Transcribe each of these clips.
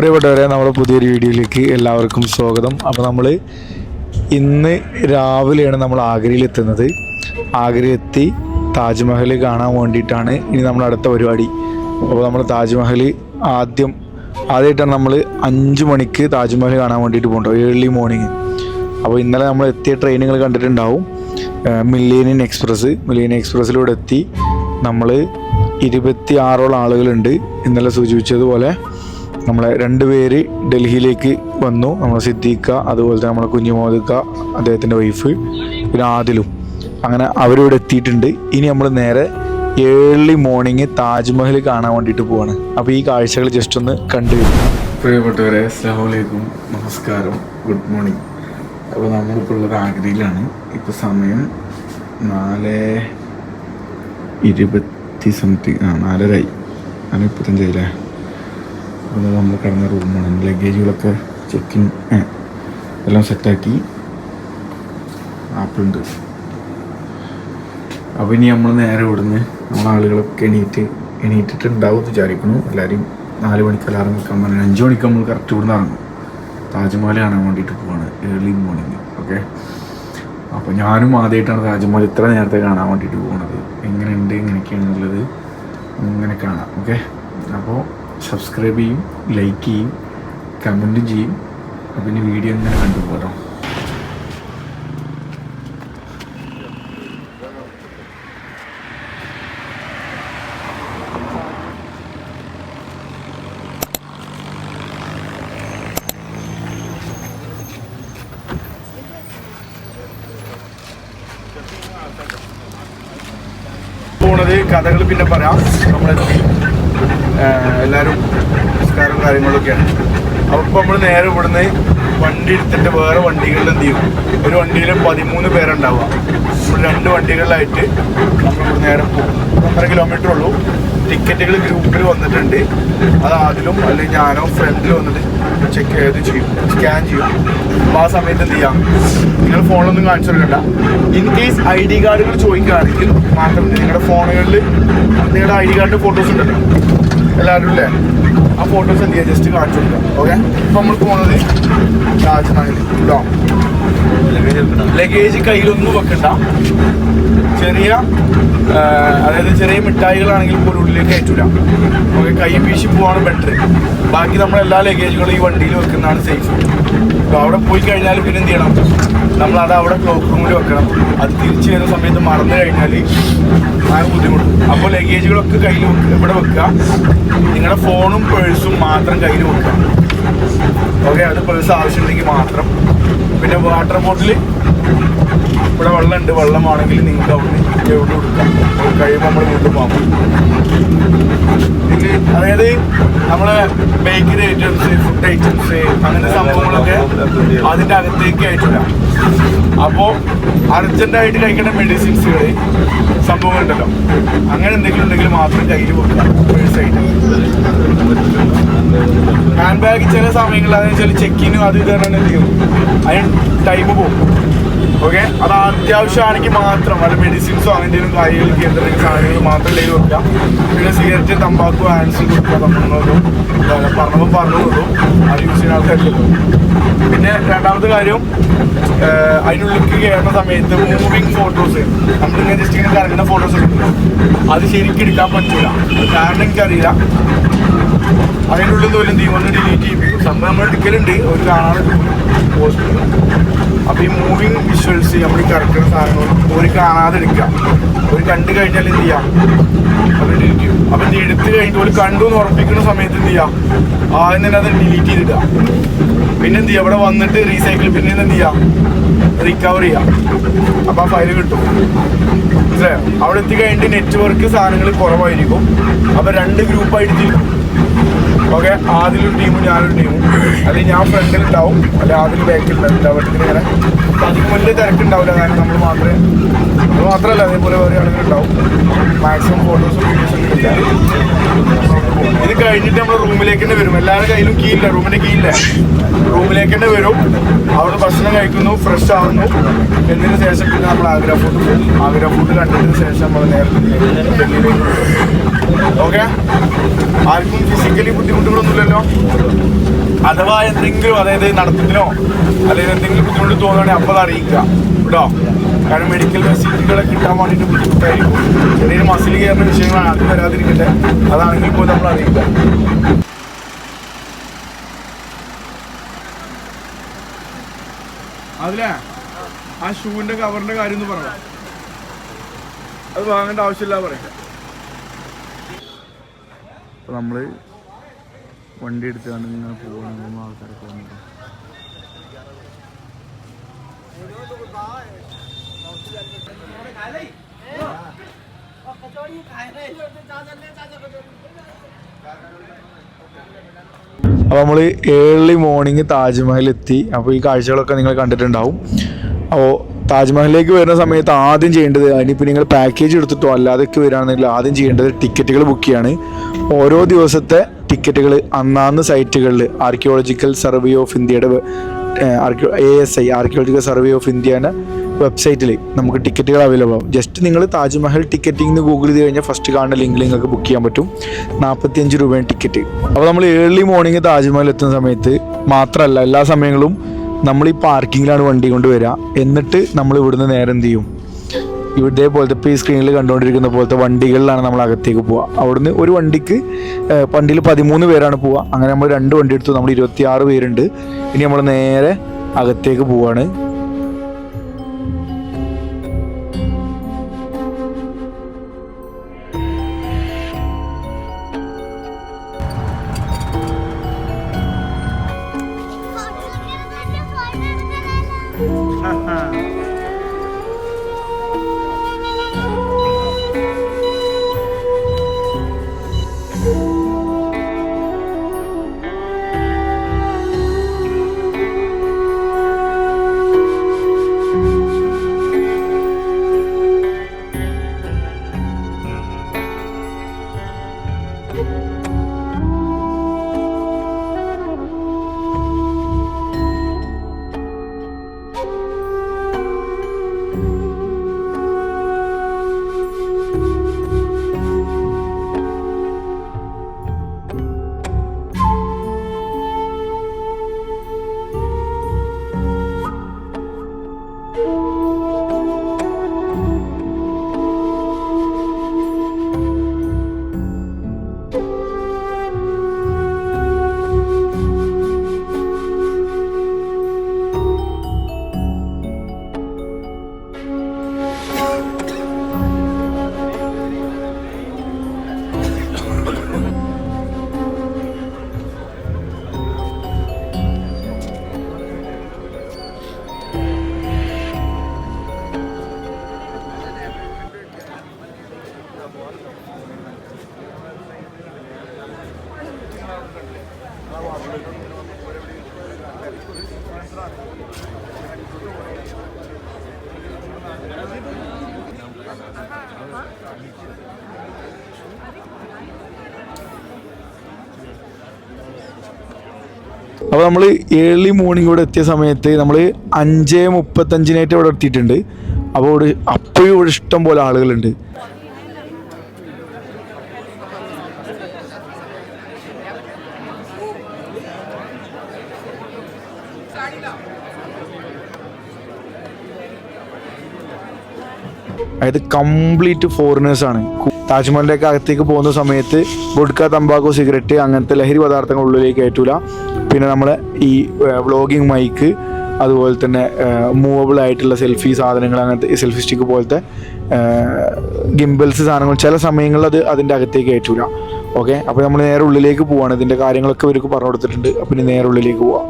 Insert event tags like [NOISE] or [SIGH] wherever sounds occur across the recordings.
പ്രിയപ്പെട്ടവരെ നമ്മുടെ പുതിയൊരു വീഡിയോയിലേക്ക് എല്ലാവർക്കും സ്വാഗതം. അപ്പോൾ നമ്മൾ ഇന്ന് രാവിലെയാണ് നമ്മൾ ആഗ്രയിൽ എത്തുന്നത് ആഗ്ര എത്തി താജ്മഹൽ കാണാൻ വേണ്ടിയിട്ടാണ് ഇനി നമ്മൾ അടുത്ത പരിപാടി. അപ്പോൾ നമ്മൾ താജ്മഹൽ ആദ്യം ആദ്യമായിട്ടാണ് നമ്മൾ അഞ്ച് മണിക്ക് താജ്മഹൽ കാണാൻ വേണ്ടിയിട്ട് പോകുന്നുണ്ടോ ഏർലി മോർണിംഗ് അപ്പോൾ ഇന്നലെ നമ്മൾ എത്തിയ ട്രെയിനുകൾ കണ്ടിട്ടുണ്ടാവും. മില്ലേനിയൻ എക്സ്പ്രസ് മില്ലേനിയൻ എക്സ്പ്രസ്സിലൂടെ എത്തി. നമ്മൾ ഇരുപത്തി ആറോളം ആളുകളുണ്ട് ഇന്നലെ സൂചിപ്പിച്ചതുപോലെ. നമ്മളെ രണ്ട് പേര് ഡൽഹിയിലേക്ക് വന്നു. നമ്മളെ സിദ്ദീഖ അതുപോലെ തന്നെ നമ്മളെ കുഞ്ഞുമോദിക്ക അദ്ദേഹത്തിന്റെ വൈഫ് പിന്നെ ആദിലും. അങ്ങനെ അവരിവിടെ എത്തിയിട്ടുണ്ട്. ഇനി നമ്മൾ നേരെ ഏർലി മോർണിംഗ് താജ്മഹൽ കാണാൻ വേണ്ടിയിട്ട് പോവാണ്. അപ്പോൾ ഈ കാഴ്ചകൾ ജസ്റ്റ് ഒന്ന് കണ്ടു പ്രിയപ്പെട്ടവരെ അസ്സാമലൈക്കും നമസ്കാരം. ഗുഡ് മോർണിംഗ് അപ്പോൾ നമ്മളിപ്പോൾ ഉള്ളത് ആഗ്രയിലാണ്. ഇപ്പോൾ സമയം നാല് ഇരുപത്തി സംതിങ് ആ നാലരായി നാല് മുപ്പത്തഞ്ചായില്ലേ അപ്പോൾ നമ്മൾ കിടന്ന റൂമാണ്. ലഗേജുകളൊക്കെ ചെക്കിൻ എല്ലാം സെറ്റാക്കി ആപ്പിളുണ്ട്. അപ്പോൾ ഇനി നമ്മൾ നേരെ ഇവിടുന്ന് നമ്മൾ ആളുകളൊക്കെ എണീറ്റ് എണീറ്റിട്ടുണ്ടാവും എന്ന് വിചാരിക്കുന്നു. എല്ലാവരും നാല് മണിക്ക് അലാറം വെക്കാൻ പറഞ്ഞു അഞ്ച് മണിക്ക് നമ്മൾ കറക്റ്റ് ഇവിടുന്ന് ഇറങ്ങും. താജ്മഹൽ കാണാൻ വേണ്ടിയിട്ട് പോവാണ് ഏർലി മോർണിംഗ് ഓക്കെ അപ്പോൾ ഞാനും ആദ്യമായിട്ടാണ് താജ്മഹൽ ഇത്ര നേരത്തെ കാണാൻ വേണ്ടിയിട്ട് പോകുന്നത് എങ്ങനെയുണ്ട് എങ്ങനെയൊക്കെയാണെന്നുള്ളത് ഇങ്ങനെ കാണാം ഓക്കെ അപ്പോൾ സബ്സ്ക്രൈബ് ചെയ്യും ലൈക്ക് ചെയ്യും കമന്റും ചെയ്യും. അപ്പം ഇനി വീഡിയോ ഇങ്ങനെ കണ്ടുപോകാം പോണത് കഥകൾ പിന്നെ പറയാം. നമ്മളെത്തി എല്ലാവരും നമസ്കാരം കാര്യങ്ങളൊക്കെയാണ്. അപ്പോൾ നമ്മൾ നേരെ ഇവിടുന്ന് വണ്ടി എടുത്തിട്ട് വേറെ വണ്ടികളിൽ എന്ത് ചെയ്യും? ഒരു വണ്ടിയിൽ പതിമൂന്ന് പേരുണ്ടാവുക. നമ്മൾ രണ്ട് വണ്ടികളിലായിട്ട് നമ്മൾ ഇവിടെ നേരെ പോകും. ഒന്നര കിലോമീറ്റർ ഉള്ളൂ. ടിക്കറ്റുകൾ ഗ്രൂപ്പിൽ വന്നിട്ടുണ്ട്. അത് ആദ്യം അല്ലെങ്കിൽ ഞാനോ ഫ്രണ്ടിൽ വന്നിട്ട് ചെക്ക് ചെയ്ത് ചെയ്യും. സ്കാൻ ചെയ്യും. അപ്പോൾ ആ സമയത്ത് എന്ത് ചെയ്യാം? നിങ്ങൾ ഫോണിലൊന്നും കാണിച്ചു കൊടുക്കണ്ട ഇൻ കേസ് ഐ ഡി കാർഡുകൾ ചോദിക്കുകയാണെങ്കിൽ മാത്രം നിങ്ങളുടെ ഫോണുകളിൽ നിങ്ങളുടെ ഐ ഡി കാർഡിന്റെ ഫോട്ടോസ് ഉണ്ടല്ലോ. എല്ലാവരും അല്ലേ ആ ഫോട്ടോസ് എന്ത് ചെയ്യുക ജസ്റ്റ് കാണിച്ചു കൊടുക്കുക ഓക്കെ ഇപ്പം നമ്മൾ പോകുന്നത് കേട്ടോ ലഗേജ് കയ്യിലൊന്നും വെക്കണ്ട. ചെറിയ അതായത് ചെറിയ മിഠായികളാണെങ്കിൽ പോലും ഉള്ളിലേക്ക് കയറ്റൂല. ഓക്കെ കൈ വീശി പോവാണ് ബെറ്റർ ബാക്കി നമ്മൾ എല്ലാ ലഗേജുകളും ഈ വണ്ടിയിൽ വെക്കുന്നതാണ് സേഫ് അപ്പോൾ അവിടെ പോയി കഴിഞ്ഞാൽ പിന്നെ എന്ത് ചെയ്യണം? നമ്മൾ അത് അവിടെ ക്ലോക്ക് റൂമിൽ വെക്കണം. അത് തിരിച്ചു വരുന്ന സമയത്ത് മറന്നു കഴിഞ്ഞാൽ ആ ബുദ്ധിമുട്ടും. അപ്പോൾ ലഗേജുകളൊക്കെ കയ്യിൽ വെക്കുക ഇവിടെ വെക്കുക. നിങ്ങളുടെ ഫോണും പേഴ്സും മാത്രം കയ്യിൽ വെക്കുക. ഓക്കെ അത് പേഴ്സ് ആവശ്യമുണ്ടെങ്കിൽ മാത്രം. പിന്നെ വാട്ടർ ബോട്ടിൽ ഇവിടെ വെള്ളമുണ്ട് വെള്ളമാണെങ്കിൽ നിങ്ങൾക്ക് അവിടെ എവിടെ കൊടുക്കാം. കഴിയുമ്പോൾ നമ്മൾ വീണ്ടും പോകാം അതായത് നമ്മളെ ബേക്കറി ഐറ്റംസ് ഫുഡ് ഐറ്റംസ് അങ്ങനെ സംഭവങ്ങളൊക്കെ അതിന്റെ അകത്തേക്ക് അപ്പോ അപ്പോൾ അർജന്റായിട്ട് കഴിക്കേണ്ട മെഡിസിൻസുകൾ സംഭവങ്ങളുണ്ടല്ലോ. അങ്ങനെ എന്തെങ്കിലും ഉണ്ടെങ്കിൽ മാത്രം കയ്യിൽ കൊടുക്കുക ഹാൻഡ് ബാഗ് ചില സമയങ്ങളിൽ അതെന്ന് വെച്ചാൽ ചെക്കിനും അത് ഇതാണ് ചെയ്യും. അതിന് ടൈം പോകും. ഓക്കെ അത് അത്യാവശ്യമാണെങ്കിൽ മാത്രം. അല്ല മെഡിസിൻസോ അങ്ങനത്തെ കാര്യങ്ങൾക്ക് എന്തെങ്കിലും സാധനങ്ങൾ മാത്രം ലൈവ് വെക്കുക പിന്നെ സിഗരറ്റ് തമ്പാക്കു ഹാൻഡ്സ് കൊടുക്കുക തമ്മിലുള്ളതും പറഞ്ഞപ്പോൾ പറഞ്ഞുള്ളൂ അത് യൂസ് ചെയ്യുന്ന ആൾക്കാർക്ക് പിന്നെ രണ്ടാമത്തെ കാര്യം അതിനുള്ളിൽ കയറുന്ന സമയത്ത് മൂവിങ് ഫോട്ടോസ് നമ്മളിങ്ങനെ ജസ്റ്റ് ഇങ്ങനെ കറങ്ങുന്ന ഫോട്ടോസ് എടുക്കുന്നു അത് ശരിക്കും എടുക്കാൻ പറ്റില്ല കാരണം എനിക്കറിയില്ല. അതിനുള്ളിൽ തോലും തീ ഡിലീറ്റ് ചെയ്യും. സംഭവം നമ്മൾ എടുക്കലുണ്ട്. ഒരു കാണാതെ പോസ്റ്റ് അപ്പോൾ ഈ മൂവിങ് വിഷ്വൽസ് നമ്മൾ ഈ സാധനങ്ങൾ ഒരു കാണാതെ എടുക്കുക ഒരു കണ്ടു കഴിഞ്ഞാൽ എന്ത് ചെയ്യാം? അത് ഡിലീറ്റ് ചെയ്യും. അപ്പം ഇത് എടുത്ത് കഴിഞ്ഞിട്ട് ഒരു കണ്ടു എന്ന് ഉറപ്പിക്കുന്ന സമയത്ത് എന്ത് ചെയ്യാം? ആദ്യം തന്നെ അത് ഡിലീറ്റ് ചെയ്തിടുക. പിന്നെ എന്ത് ഇവിടെ വന്നിട്ട് റീസൈക്കിൾ പിന്നെ എന്ത് ചെയ്യാം? റിക്കവർ ചെയ്യാം. അപ്പോൾ ആ ഫയൽ കിട്ടും. മനസ്സിലായോ? അവിടെ എത്തിക്കഴിഞ്ഞിട്ട് നെറ്റ്വർക്ക് സാധനങ്ങൾ കുറവായിരിക്കും. അപ്പോൾ രണ്ട് ഗ്രൂപ്പായിട്ട് തിരിക്കും. ഓക്കെ ആദ്യം ടീമും ഞാനൊരു ടീമും അല്ലെങ്കിൽ ഞാൻ ഫ്രണ്ടിൽ ഉണ്ടാവും അല്ലെങ്കിൽ ആദ്യം ബാക്കിൽ ഉണ്ടാവും ഇങ്ങനെ. അതിന് മുന്നേ തിരക്കുണ്ടാവില്ല കാരണം നമ്മൾ മാത്രമേ നമ്മൾ മാത്രമല്ല അതേപോലെ വേറെ ആളുകളുണ്ടാവും മാക്സിമം ഫോട്ടോസും വീഡിയോസും എടുക്കാൻ ഇത് കഴിഞ്ഞിട്ട് നമ്മൾ റൂമിലേക്ക് തന്നെ വരും. എല്ലാവരുടെ കയ്യിലും കീയില്ല റൂമിന്റെ കീയില്ല റൂമിലേക്ക് തന്നെ വരും. അവിടെ ഭക്ഷണം കഴിക്കുന്നു. ഫ്രഷ് ആവുന്നു. എന്നതിന് ശേഷം പിന്നെ നമ്മൾ ആഗ്ര ഫുഡ് ആഗ്ര ഫുഡ് കണ്ടതിന് ശേഷം നമ്മൾ നേരത്തെ ഡൽഹിയിലേക്ക് ഓക്കെ? ആർക്കും ഫിസിക്കലി ബുദ്ധിമുട്ട് ബുദ്ധിമുട്ടുകളൊന്നുമില്ലല്ലോ? അഥവാ എന്തെങ്കിലും അതായത് നടത്തത്തിനോ അല്ലെങ്കിൽ എന്തെങ്കിലും ബുദ്ധിമുട്ട് തോന്നുകയാണെങ്കിൽ അപ്പോൾ അത് അറിയിക്കുക. കേട്ടോ? കാരണം മെഡിക്കൽ ഫെസിലിറ്റികളെ കിട്ടാൻ വേണ്ടിയിട്ട് ബുദ്ധിമുട്ടായിരിക്കും. എന്തെങ്കിലും മസിൽ കയറുന്ന വിഷയങ്ങളാണ് അത് വരാതിരിക്കട്ടെ. അതാണെങ്കിൽ ഇപ്പോൾ നമ്മൾ അറിയിക്കുക അതിലേ ആ ഷൂവിന്റെ കവറിന്റെ കാര്യം ഒന്ന് പറഞ്ഞു അത് വാങ്ങേണ്ട ആവശ്യമില്ല പറയാം നമ്മൾ വണ്ടി എടുത്തുകൊണ്ട് ഇങ്ങനെ പോകണം ആൾക്കാരൊക്കെ വന്നിട്ട്. അപ്പോൾ നമ്മൾ ഏർലി മോർണിംഗ് താജ്മഹൽ എത്തി. അപ്പോൾ ഈ കാഴ്ചകളൊക്കെ നിങ്ങൾ കണ്ടിട്ടുണ്ടാവും. അപ്പോൾ താജ്മഹലിലേക്ക് വരുന്ന സമയത്ത് ആദ്യം ചെയ്യേണ്ടത് അതിനിപ്പോൾ നിങ്ങൾ പാക്കേജ് എടുത്തിട്ടോ അല്ലാതെയൊക്കെ വരികയാണെന്നുണ്ടെങ്കിൽ ആദ്യം ചെയ്യേണ്ടത് ടിക്കറ്റുകൾ ബുക്ക് ചെയ്യാണ്. ഓരോ ദിവസത്തെ ടിക്കറ്റുകൾ അന്നാന്ന് സൈറ്റുകളിൽ ആർക്കിയോളജിക്കൽ സർവേ ഓഫ് ഇന്ത്യയുടെ A S I archaeological survey of ഇന്ത്യയുടെ വെബ്സൈറ്റിൽ നമുക്ക് ടിക്കറ്റുകൾ അവൈലബിൾ ആവും. ജസ്റ്റ് നിങ്ങൾ താജ്മഹൽ ടിക്കറ്റിംഗ് എന്ന് ഗൂഗിൾ ചെയ്ത് കഴിഞ്ഞാൽ ഫസ്റ്റ് കാണുന്ന ലിങ്കിൽ നിങ്ങൾക്ക് ബുക്ക് ചെയ്യാൻ പറ്റും. നാൽപ്പത്തിയഞ്ച് രൂപയാണ് ടിക്കറ്റ് അപ്പോൾ നമ്മൾ ഏർലി മോർണിംഗ് താജ്മഹൽ എത്തുന്ന സമയത്ത് മാത്രമല്ല എല്ലാ സമയങ്ങളും നമ്മൾ ഈ പാർക്കിങ്ങിലാണ് വണ്ടി കൊണ്ട് വരിക എന്നിട്ട് നമ്മൾ ഇവിടുന്ന് നേരെ എന്ത് ചെയ്യും? ഇതേപോലത്തെ ഇപ്പോൾ ഈ സ്ക്രീനിൽ കണ്ടുകൊണ്ടിരിക്കുന്ന പോലത്തെ വണ്ടികളിലാണ് നമ്മൾ അകത്തേക്ക് പോവുക അവിടുന്ന് ഒരു വണ്ടിക്ക് വണ്ടിയിൽ പതിമൂന്ന് പേരാണ് പോവുക അങ്ങനെ നമ്മൾ രണ്ട് വണ്ടി എടുത്തു. നമ്മൾ ഇരുപത്തിയാറ് പേരുണ്ട്. ഇനി നമ്മൾ നേരെ അകത്തേക്ക് പോവാണ്. അപ്പോൾ നമ്മൾ ഏർലി മോർണിംഗ് ഇവിടെ എത്തിയ സമയത്ത് നമ്മൾ അഞ്ച് മുപ്പത്തഞ്ചിനായിട്ട് ഇവിടെ എത്തിയിട്ടുണ്ട്. അപ്പോൾ ഇവിടെ അപ്പോഴും ഇവിടെ ഇഷ്ടം പോലെ ആളുകളുണ്ട്. അതായത് കംപ്ലീറ്റ് ഫോറിനേഴ്സ് ആണ്. താജ്മഹലിന്റെ ഒക്കെ അകത്തേക്ക് പോകുന്ന സമയത്ത് ഗുഡ്ക തമ്പാക്കു സിഗരറ്റ് അങ്ങനത്തെ ലഹരി പദാർത്ഥങ്ങൾ ഉള്ളിലേക്ക് കയറ്റൂല. പിന്നെ നമ്മളെ ഈ വ്ളോഗിങ് മൈക്ക് അതുപോലെ തന്നെ മൂവബിൾ ആയിട്ടുള്ള സെൽഫി സാധനങ്ങൾ അങ്ങനത്തെ സെൽഫി സ്റ്റിക്ക് പോലത്തെ ഗിംബിൾസ് സാധനങ്ങൾ ചില സമയങ്ങളിൽ അത് അതിന്റെ അകത്തേക്ക് കയറ്റൂല. ഓക്കെ അപ്പോൾ നമ്മൾ നേരെ ഉള്ളിലേക്ക് പോവാണ്. ഇതിന്റെ കാര്യങ്ങളൊക്കെ ഇവർക്ക് പറഞ്ഞു കൊടുത്തിട്ടുണ്ട്. അപ്പം ഇനി നേരെ ഉള്ളിലേക്ക് പോവാം.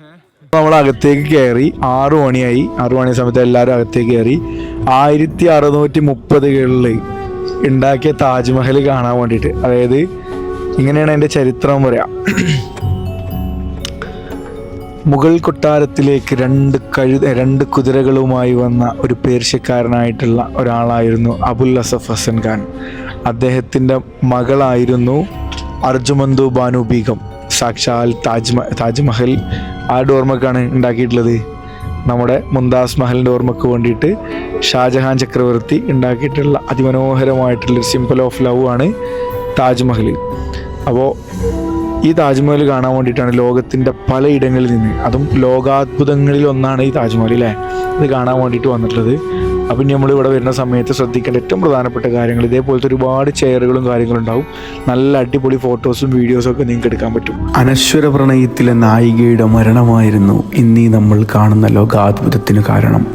നമ്മൾ അകത്തേക്ക് കയറി ആറു മണിയായി. ആറു മണി സമയത്ത് എല്ലാവരും അകത്തേക്ക് കയറി ആയിരത്തി അറുന്നൂറ്റി മുപ്പതുകളിൽ ഉണ്ടാക്കിയ താജ്മഹൽ കാണാൻ വേണ്ടിയിട്ട്. അതായത് ഇങ്ങനെയാണ് അതിന്റെ ചരിത്രം പറയാം. മുഗൾ കൊട്ടാരത്തിലേക്ക് രണ്ട് കഴു രണ്ട് കുതിരകളുമായി വന്ന ഒരു പേർഷ്യക്കാരനായിട്ടുള്ള ഒരാളായിരുന്നു അബുൽ അസഫ് ഹസൻ ഖാൻ. അദ്ദേഹത്തിന്റെ മകളായിരുന്നു അർജുമന്ദു ബാനു ബീഗം. സാക്ഷാൽ താജ്മ താജ്മഹൽ ആരുടെ ഓർമ്മക്കാണ് ഉണ്ടാക്കിയിട്ടുള്ളത്? നമ്മുടെ മുംതാസ് മഹലിന്റെ ഓർമ്മക്ക് വേണ്ടിയിട്ട് ഷാജഹാൻ ചക്രവർത്തി ഉണ്ടാക്കിയിട്ടുള്ള അതിമനോഹരമായിട്ടുള്ളൊരു സിമ്പിൾ ഓഫ് ലവ് ആണ് താജ്മഹൽ അപ്പോൾ ഈ താജ്മഹൽ കാണാൻ വേണ്ടിയിട്ടാണ് ലോകത്തിന്റെ പലയിടങ്ങളിൽ നിന്ന് അതും ലോകാത്ഭുതങ്ങളിൽ ഒന്നാണ് ഈ താജ്മഹൽ അല്ലേ? ഇത് കാണാൻ വേണ്ടിയിട്ട് വന്നിട്ടുള്ളത്. അപ്പം ഇനി നമ്മളിവിടെ വരുന്ന സമയത്ത് ശ്രദ്ധിക്കേണ്ട ഏറ്റവും പ്രധാനപ്പെട്ട കാര്യങ്ങൾ ഇതേപോലത്തെ ഒരുപാട് ചെയറുകളും കാര്യങ്ങളും ഉണ്ടാവും നല്ല അടിപൊളി ഫോട്ടോസും വീഡിയോസും ഒക്കെ നിങ്ങൾക്ക് എടുക്കാൻ പറ്റും. അനശ്വര പ്രണയത്തിലെ നായികയുടെ മരണമായിരുന്നു ഇന്നീ നമ്മൾ കാണുന്ന ലോകാത്ഭുതത്തിന് കാരണം.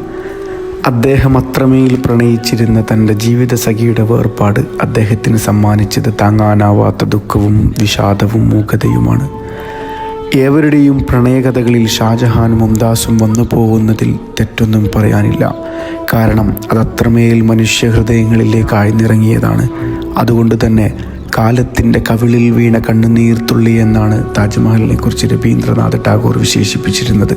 അദ്ദേഹം അത്രമേൽ പ്രണയിച്ചിരുന്ന തന്റെ ജീവിത സഖിയുടെ വേർപാട് അദ്ദേഹത്തിന് സമ്മാനിച്ചത് താങ്ങാനാവാത്ത ദുഃഖവും വിഷാദവും മൂകതയുമാണ്. ഏവരുടെയും പ്രണയകഥകളിൽ ഷാജഹാനും മുംതാസും വന്നു പോകുന്നതിൽ തെറ്റൊന്നും പറയാനില്ല. കാരണം അതത്രമേൽ മനുഷ്യഹൃദയങ്ങളിലേക്ക് ആഴ്ന്നിറങ്ങിയതാണ്. അതുകൊണ്ട് തന്നെ കാലത്തിന്റെ കവിളിൽ വീണ കണ്ണുനീർത്തുള്ളി എന്നാണ് താജ്മഹലിനെ കുറിച്ച് രവീന്ദ്രനാഥ് ടാഗോർ വിശേഷിപ്പിച്ചിരുന്നത്.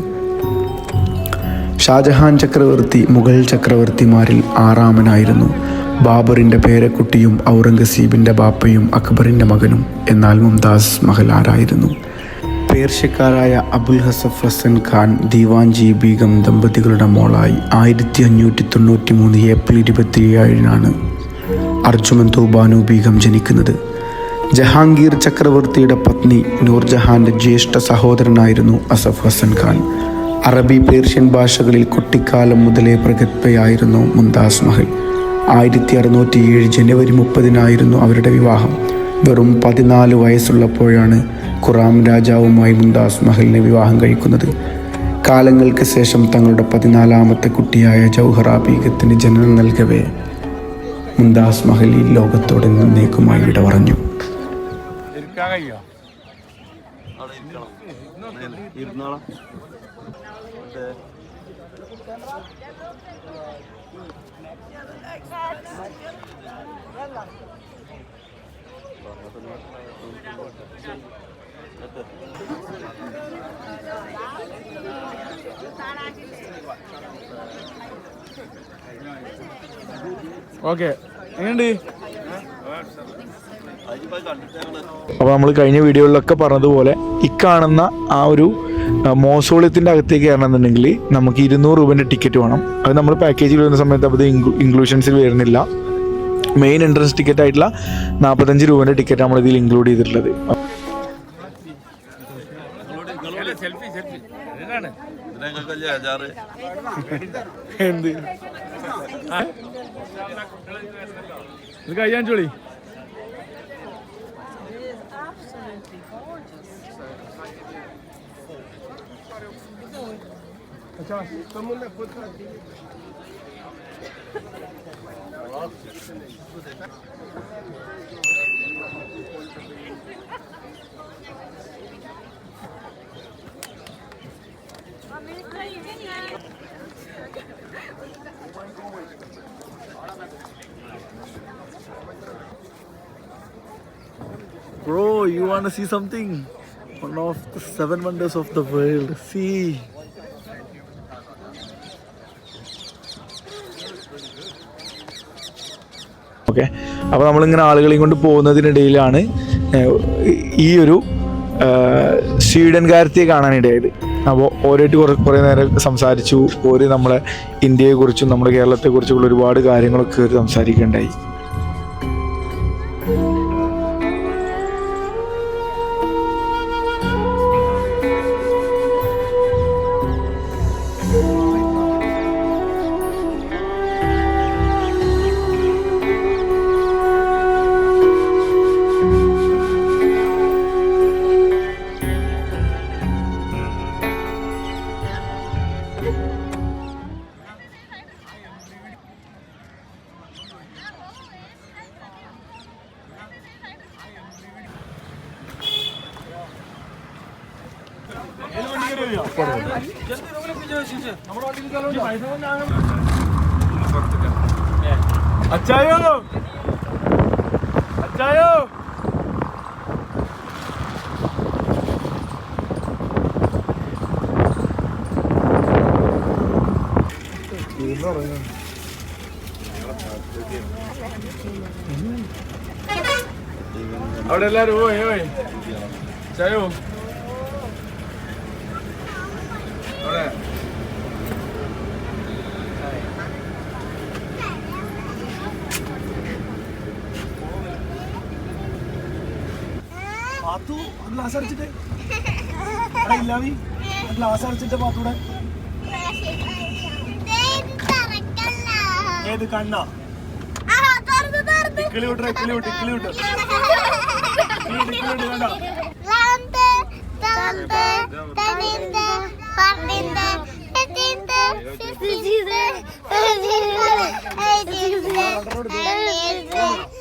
ഷാജഹാൻ ചക്രവർത്തി മുഗൾ ചക്രവർത്തിമാരിൽ ആറാമനായിരുന്നു. ബാബറിന്റെ പേരക്കുട്ടിയും ഔറംഗസീബിന്റെ ബാപ്പയും അക്ബറിന്റെ മകനും എന്നാൽ മുംതാസ് മഹൽ ആരായിരുന്നു പേർഷ്യക്കാരായ അബുൽ ഹസഫ് ഹസൻ ഖാൻ ദീവാൻജി ബീഗം ദമ്പതികളുടെ മോളായി ആയിരത്തി അഞ്ഞൂറ്റി തൊണ്ണൂറ്റി മൂന്ന് ഏപ്രിൽ ഇരുപത്തിയേഴിനാണ് അർജുമൻ തോബാനു ബീഗം ജനിക്കുന്നത്. ജഹാംഗീർ ചക്രവർത്തിയുടെ പത്നി നൂർജഹാന്റെ ജ്യേഷ്ഠ സഹോദരനായിരുന്നു അസഫ് ഹസൻ ഖാൻ. അറബി പേർഷ്യൻ ഭാഷകളിൽ കുട്ടിക്കാലം മുതലേ പ്രഗത്ഭയായിരുന്നു മുംതാസ് മഹൽ. ആയിരത്തി അറുന്നൂറ്റി ഏഴ് ജനുവരി മുപ്പതിനായിരുന്നു അവരുടെ വിവാഹം. വെറും പതിനാല് വയസ്സുള്ളപ്പോഴാണ് ഖുറാം രാജാവുമായി മുംതാസ് മഹലിനെ വിവാഹം കഴിക്കുന്നത് കാലങ്ങൾക്ക് ശേഷം തങ്ങളുടെ പതിനാലാമത്തെ കുട്ടിയായ ജൗഹറ ബീഗത്തിന് ജനനം നൽകവേ മുംതാസ് മഹൽ ഈ ലോകത്തോടെ നിന്നേക്കുമായി വിട പറഞ്ഞു ഇരുന്നോളാം. ഓക്കെ. എങ്ങനെയുണ്ട്? കണ്ടിട്ട് അപ്പോൾ നമ്മൾ കഴിഞ്ഞ വീഡിയോയിലൊക്കെ പറഞ്ഞതുപോലെ ഇക്കാണുന്ന ആ ഒരു മോസോളിയത്തിന്റെ അകത്തേക്ക് കയറണമെന്നുണ്ടെങ്കിൽ നമുക്ക് ഇരുന്നൂറ് രൂപേന്റെ ടിക്കറ്റ് വേണം. അത് നമ്മൾ പാക്കേജിൽ വരുന്ന സമയത്ത് അത് ഇൻക്ലൂഷൻസിൽ വരുന്നില്ല. മെയിൻ എൻട്രൻസ് ടിക്കറ്റ് ആയിട്ടുള്ള നാൽപ്പത്തഞ്ച് രൂപേന്റെ ടിക്കറ്റ് നമ്മൾ ഇതിൽ ഇൻക്ലൂഡ് ചെയ്തിട്ടുള്ളത്. Look at Yanjuli. It is absolutely gorgeous. अच्छा समुद्र में you want to see something? One of the seven wonders of the world. See. Okay അപ്പോൾ നമ്മളിങ്ങനെ ആളുകളെയും കൊണ്ട് പോകുന്നതിനിടയിലാണ് ഈ ഒരു സ്വീഡൻകാരത്തെ കാണാനിടയായത് അപ്പോൾ ഓരോട്ട് കുറേ കുറേ നേരം സംസാരിച്ചു ഓര് നമ്മളെ ഇന്ത്യയെക്കുറിച്ചും നമ്മുടെ കേരളത്തെക്കുറിച്ചുള്ള ഒരുപാട് കാര്യങ്ങളൊക്കെ സംസാരിക്കുകയുണ്ടായി അച്ചായോ? അച്ചായോ? അവിടെ എല്ലാരും പോയി പോയി. ചായോ ഗ്ലാസ് അടിച്ചിട്ട്. എടാ ഇല്ലാവി ഗ്ലാസ് അടിച്ചിട്ട് പാത്തൂടെ ഏത് കണ്ണാ? ഇക്കിളി വിട്ട് ഇക്കിളി വിട്ട് ഇക്കിളി വിട്ട്. ഇക്കിളി വിട്ട് കണ്ടോ? നിന്റെ ഫോണും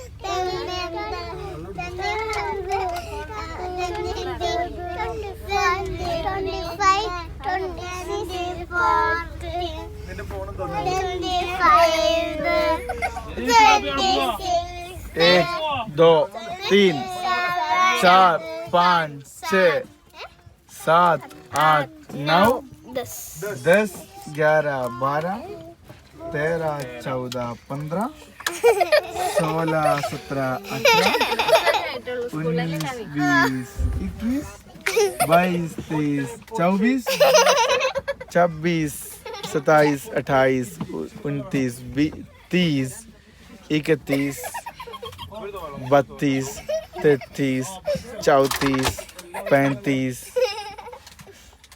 एक दो तीन चार पाँच छ सात आठ नौ दस ग्यारह बारह तेरह चौदह पंद्रह सोलह सत्रह अठारह उन्नीस बीस इक्कीस बाईस तेईस चौबीस छब्बीस सत्ताईस अट्ठाईस उनतीस तीस इकतीस बत्तीस तैतीस चौंतीस पैंतीस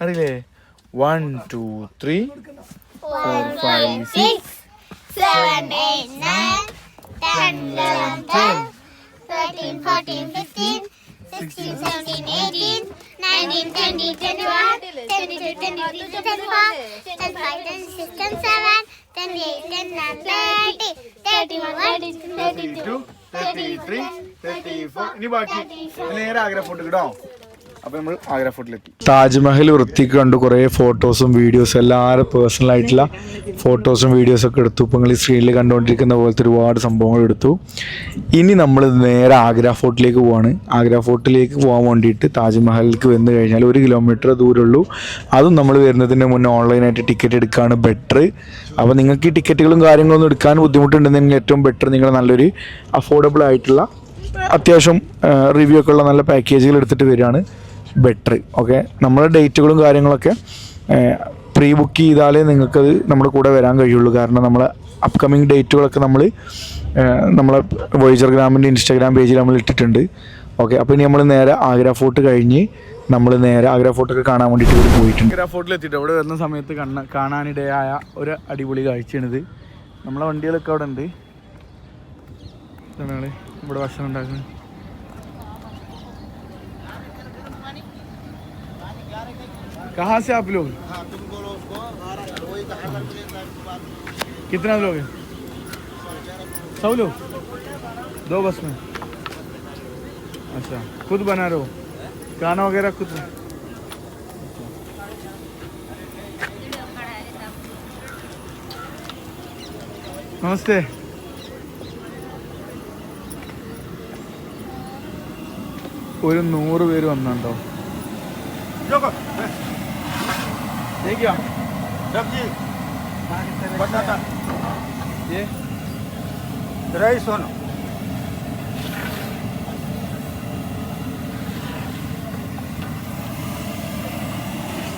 अरे one two three four five six seven, eight, nine, ten, eleven, twelve, thirteen, fourteen, fifteen, sixteen, seventeen, eighteen, ഇനി ബാക്കി. നേരെ ആഗ്രഹപ്പെട്ടു കേട്ടോ അപ്പൊ നമ്മൾ ആഗ്ര ഫോർട്ടിലെത്തി താജ്മഹൽ വൃത്തിക്ക് കണ്ടു കുറേ ഫോട്ടോസും വീഡിയോസും. എല്ലാവരും പേഴ്സണൽ ആയിട്ടുള്ള ഫോട്ടോസും വീഡിയോസും ഒക്കെ എടുത്തു. ഇപ്പം നിങ്ങൾ സ്ക്രീനിൽ കണ്ടുകൊണ്ടിരിക്കുന്ന പോലത്തെ ഒരുപാട് സംഭവങ്ങൾ എടുത്തു. ഇനി നമ്മൾ നേരെ ആഗ്ര ഫോർട്ടിലേക്ക് പോവാണ്. ആഗ്ര ഫോർട്ടിലേക്ക് പോകാൻ വേണ്ടിയിട്ട് താജ്മഹലിലേക്ക് വന്ന് കഴിഞ്ഞാൽ ഒരു കിലോമീറ്റർ ദൂരമുള്ളൂ അതും നമ്മൾ വരുന്നതിന് മുന്നേ ഓൺലൈനായിട്ട് ടിക്കറ്റ് എടുക്കുകയാണ് ബെറ്റർ അപ്പോൾ നിങ്ങൾക്ക് ഈ ടിക്കറ്റുകളും കാര്യങ്ങളൊന്നും എടുക്കാൻ ബുദ്ധിമുട്ടുണ്ടെങ്കിൽ ഏറ്റവും ബെറ്റർ നിങ്ങൾ നല്ലൊരു അഫോർഡബിൾ ആയിട്ടുള്ള അത്യാവശ്യം റിവ്യൂ ഒക്കെ ഉള്ള നല്ല പാക്കേജുകൾ എടുത്തിട്ട് വരികയാണ്. ബെറ്റർ ഓക്കെ നമ്മുടെ ഡേറ്റുകളും കാര്യങ്ങളൊക്കെ പ്രീ ബുക്ക് ചെയ്താലേ നിങ്ങൾക്കത് നമ്മുടെ കൂടെ വരാൻ കഴിയുള്ളൂ. കാരണം നമ്മളെ അപ്കമിങ് ഡേറ്റുകളൊക്കെ നമ്മൾ നമ്മളെ വോയിജർ ഗ്രാമിന്റെ ഇൻസ്റ്റാഗ്രാം പേജിൽ നമ്മൾ ഇട്ടിട്ടുണ്ട്. ഓക്കെ അപ്പോൾ ഇനി നമ്മൾ നേരെ ആഗ്ര ഫോർട്ട് കഴിഞ്ഞ് നമ്മൾ നേരെ ആഗ്ര ഫോർട്ടൊക്കെ കാണാൻ വേണ്ടിയിട്ട് ഇവിടെ പോയിട്ടുണ്ട്. ആഗ്ര ഫോർട്ടിൽ എത്തിയിട്ട് അവിടെ വരുന്ന സമയത്ത് കണ്ണ കാണാനിടയായ ഒരു അടിപൊളി കാഴ്ചയാണിത്. നമ്മളെ വണ്ടികളൊക്കെ അവിടെ ഉണ്ട്. ഇവിടെ ഭക്ഷണം ഉണ്ടാക്കുന്നത്. कहाँ से आप लोग कितना लोग हैं सौ लोग दो बस में अच्छा खुद बना रहे हो खाना वगैरह खुद नमस्ते ഒരു നൂറ് പേര് വന്നുണ്ടോ Thank you. Dabji. Batata. Ye. Dry sono.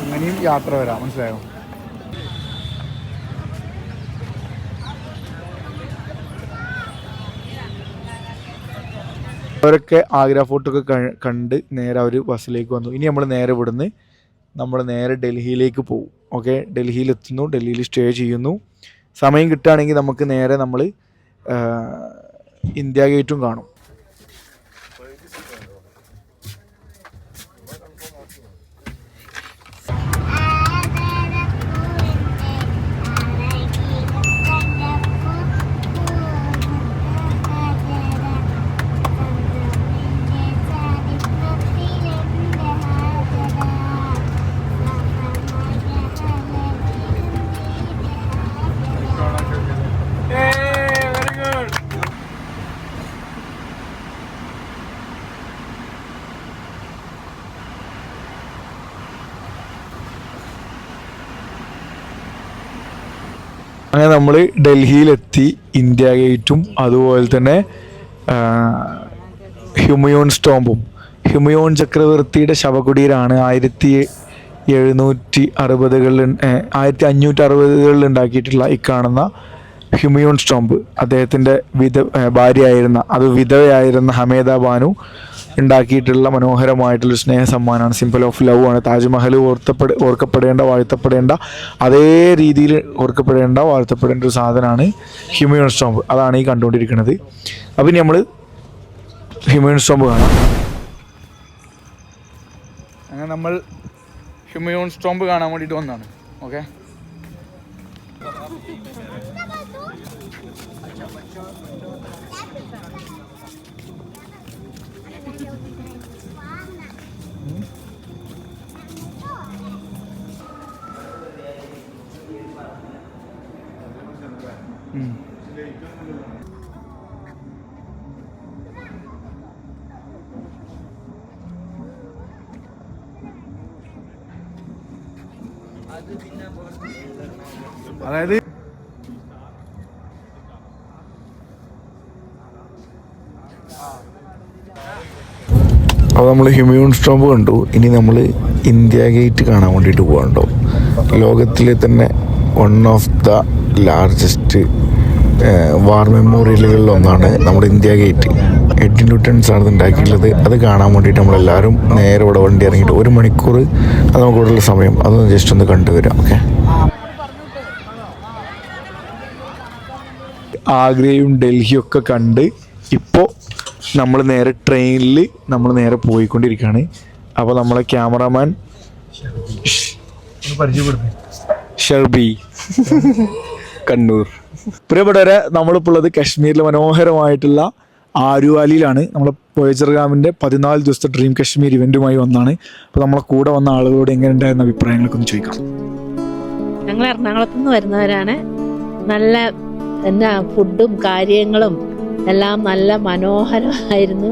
അങ്ങനെയും യാത്ര വരാം മനസ്സിലായോ അവരൊക്കെ ആഗ്ര ഫോർട്ടൊക്കെ കണ്ട് നേരെ അവർ ബസ്സിലേക്ക് വന്നു ഇനി നമ്മൾ നേരെ ഇവിടുന്ന് നമ്മൾ നേരെ ഡൽഹിയിലേക്ക് പോകും ഓക്കെ ഡൽഹിയിലെത്തുന്നു ഡൽഹിയിൽ സ്റ്റേ ചെയ്യുന്നു. സമയം കിട്ടുകയാണെങ്കിൽ നമുക്ക് നേരെ നമ്മൾ ഇന്ത്യ ഗേറ്റും കാണും. ഡൽഹിയിലെത്തി ഇന്ത്യ ഗേറ്റും അതുപോലെ തന്നെ ഹ്യൂമയോൺ സ്റ്റോമ്പും. ഹ്യൂമയോൺ ചക്രവർത്തിയുടെ ശവകുടീരാണ് ആയിരത്തി എഴുന്നൂറ്റി അറുപതുകളിൽ ആയിരത്തി അഞ്ഞൂറ്റി അറുപതുകളിൽ ഉണ്ടാക്കിയിട്ടുള്ള ഈ കാണുന്ന ഹ്യൂമയോൺ സ്റ്റോമ്പ്. അദ്ദേഹത്തിന്റെ വിധ ഭാര്യയായിരുന്ന അത് വിധവയായിരുന്ന ഹമേദ ബാനു ഉണ്ടാക്കിയിട്ടുള്ള മനോഹരമായിട്ടുള്ള സ്നേഹ സമ്മാനമാണ് സിമ്പിൾ ഓഫ് ലവ് ആണ്. താജ്മഹൽ ഓർത്തപ്പെട ഓർക്കപ്പെടേണ്ട വാഴ്ത്തപ്പെടേണ്ട അതേ രീതിയിൽ ഓർക്കപ്പെടേണ്ട വാഴ്ത്തപ്പെടേണ്ട ഒരു സാധനമാണ് ഹ്യൂമൻ സ്റ്റോംബ് അതാണ് ഈ കണ്ടുകൊണ്ടിരിക്കുന്നത്. അപ്പം നമ്മൾ ഹ്യൂമൻ സ്റ്റോംബ് കാണാം. അങ്ങനെ നമ്മൾ ഹ്യൂമൻ സ്റ്റോംബ് കാണാൻ വേണ്ടിയിട്ട് വന്നതാണ്. ഓക്കെ അതായത് അപ്പോൾ നമ്മൾ ഹ്യൂമ്യൂൺ സ്റ്റോമ്പ് കണ്ടു. ഇനി നമ്മൾ ഇന്ത്യ ഗേറ്റ് കാണാൻ വേണ്ടിയിട്ട് പോകണ്ടോ ലോകത്തിലെ തന്നെ one of the largest war മെമ്മോറിയലുകളിൽ ഒന്നാണ് നമ്മുടെ ഇന്ത്യ ഗേറ്റ് എട്ടിൻ ടു ടെൻസ് ആണ് ഉണ്ടാക്കിയിട്ടുള്ളത് അത് കാണാൻ വേണ്ടിയിട്ട് നമ്മളെല്ലാവരും നേരെ ഇവിടെ വണ്ടി ഇറങ്ങിയിട്ട് ഒരു മണിക്കൂർ അത് നമുക്ക് ഇവിടെയുള്ള സമയം. അതൊന്ന് ജസ്റ്റ് ഒന്ന് കണ്ടുവരാം. ഓക്കെ ആഗ്രയും ഡൽഹിയും ഒക്കെ കണ്ട് ഇപ്പോൾ നമ്മൾ നേരെ ട്രെയിനിൽ നമ്മൾ നേരെ പോയിക്കൊണ്ടിരിക്കുകയാണ്. അപ്പോൾ നമ്മളെ ക്യാമറാമാൻ ഷർബി. [LAUGHS] കണ്ണൂർ. പ്രിയപ്പെട്ടവരെ നമ്മളിപ്പോൾ ഉള്ളത് കാശ്മീരിലെ മനോഹരമായിട്ടുള്ള ആരുവാലിയിലാണ്. നമ്മളെ പോയച്ചർഗാമിന്റെ പതിനാല് ദിവസത്തെ ഡ്രീം കാശ്മീർ ഇവന്റുമായി വന്നാണ്. അപ്പോൾ നമ്മളെ കൂടെ വന്ന ആളുകളോട് എങ്ങനെ ഉണ്ടായിരുന്ന അഭിപ്രായങ്ങളൊക്കെ ഒന്ന് ചോദിക്കാം. ഞങ്ങൾ എറണാകുളത്ത് നിന്ന് വരുന്നവരാണ്. നല്ല എന്നാ ഫുഡും കാര്യങ്ങളും എല്ലാം നല്ല മനോഹരമായിരുന്നു.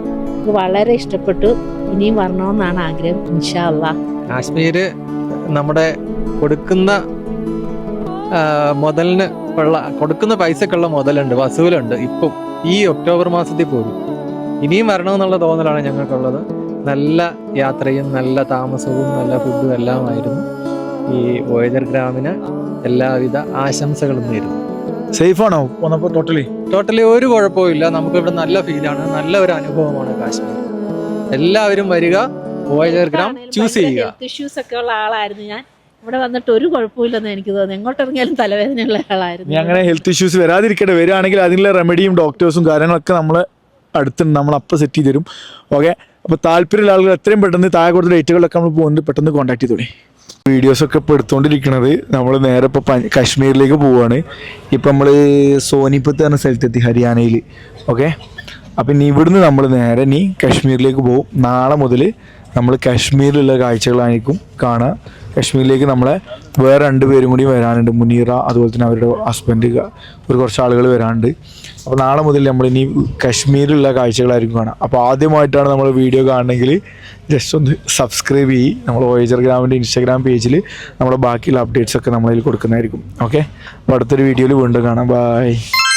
വളരെ ഇഷ്ടപ്പെട്ടു. ഇനിയും വരണമെന്നാണ് ആഗ്രഹം. ഇൻഷാ അള്ളാ കാശ്മീര് നമ്മുടെ കൊടുക്കുന്ന മുതലിന് ഉള്ള കൊടുക്കുന്ന പൈസക്കുള്ള മുതലുണ്ട് വസൂലുണ്ട് ഇപ്പം. ഈ ഒക്ടോബർ മാസത്തിൽ പോലും. ഇനിയും വരണമെന്നുള്ള തോന്നലാണ് ഞങ്ങൾക്കുള്ളത്. നല്ല യാത്രയും നല്ല താമസവും നല്ല ഫുഡും എല്ലാമായിരുന്നു. ഈ വോയജർ ഗ്രാമിന് എല്ലാവിധ ആശംസകളും നേരുന്നു. സേഫാണോ? വന്നപ്പോൾ ടോട്ടലി ടോട്ടലി ഒരു കുഴപ്പവില്ല നമുക്ക് ഇവിടെ നല്ല ഫീലാണ് നല്ല ഒരു അനുഭവമാണ് കാശ്മീർ. എല്ലാവരും വരിക വോയജർ ഗ്രാം ചൂസ് ചെയ്യുക. ഹെൽത്ത് ഇഷ്യൂസ് ഒക്കെ ഉള്ള ആളായിരുന്നു ഞാൻ. ഇവിടെ വന്നിട്ട് ഒരു കുഴപ്പമില്ലെന്ന് എനിക്ക് തോന്നുന്നു. എങ്ങോട്ട് ഇറങ്ങിയാലും തലവേദനയുള്ള ആളായിരുന്നു. അങ്ങനെ ഹെൽത്ത് ഇഷ്യൂസ് വരാതിരിക്കട്ടെ. വരികയാണെങ്കിൽ അതിനുള്ള റെമഡിയും ഡോക്ടേഴ്സും കാര്യങ്ങളൊക്കെ നമ്മൾ അടുത്തുണ്ട്. നമ്മൾ അപ്പം സെറ്റ് ചെയ്ത് തരും. ഓക്കെ അപ്പോൾ താല്പര്യമുള്ള ആളുകൾ എത്രയും പെട്ടെന്ന് താഴെ കൊടുത്ത ഡേറ്റുകളൊക്കെ നമ്മൾ പോകുന്നുണ്ട്. പെട്ടെന്ന് കോൺടാക്ട് ചെയ്തോളി വീഡിയോസൊക്കെ ഇപ്പോൾ എടുത്തുകൊണ്ടിരിക്കുന്നത് നമ്മൾ നേരെ ഇപ്പോൾ കാശ്മീരിലേക്ക് പോവുകയാണ് ഇപ്പം നമ്മൾ സോനിപ്പത്ത് എന്ന സ്ഥലത്തെത്തി ഹരിയാനയിൽ ഓക്കെ അപ്പം ഇനി ഇവിടുന്ന് നമ്മൾ നേരെ ഇനി കാശ്മീരിലേക്ക് പോകും നാളെ മുതൽ നമ്മൾ കാശ്മീരിലുള്ള കാഴ്ചകളായിരിക്കും കാണുക കാശ്മീരിലേക്ക് നമ്മളെ വേറെ രണ്ട് പേരും കൂടി വരാനുണ്ട്. മുനീറ അതുപോലെ തന്നെ അവരുടെ ഹസ്ബൻഡ് ഒരു കുറച്ച് ആളുകൾ വരാനുണ്ട്. അപ്പോൾ നാളെ മുതൽ നമ്മൾ ഇനി കാശ്മീരിലുള്ള കാഴ്ചകളായിരിക്കും കാണാം. അപ്പോൾ ആദ്യമായിട്ടാണ് നമ്മൾ വീഡിയോ കാണണമെങ്കിൽ ജസ്റ്റ് ഒന്ന് സബ്സ്ക്രൈബ് ചെയ്യ്. നമ്മൾ വോയേജർ ഗ്രാമിന്റെ ഇൻസ്റ്റാഗ്രാം പേജിൽ നമ്മുടെ ബാക്കിയുള്ള അപ്ഡേറ്റ്സ് ഒക്കെ നമ്മളതിൽ കൊടുക്കുന്നതായിരിക്കും. ഓക്കെ അപ്പോൾ അടുത്തൊരു വീഡിയോയിൽ വീണ്ടും കാണാം. ബൈ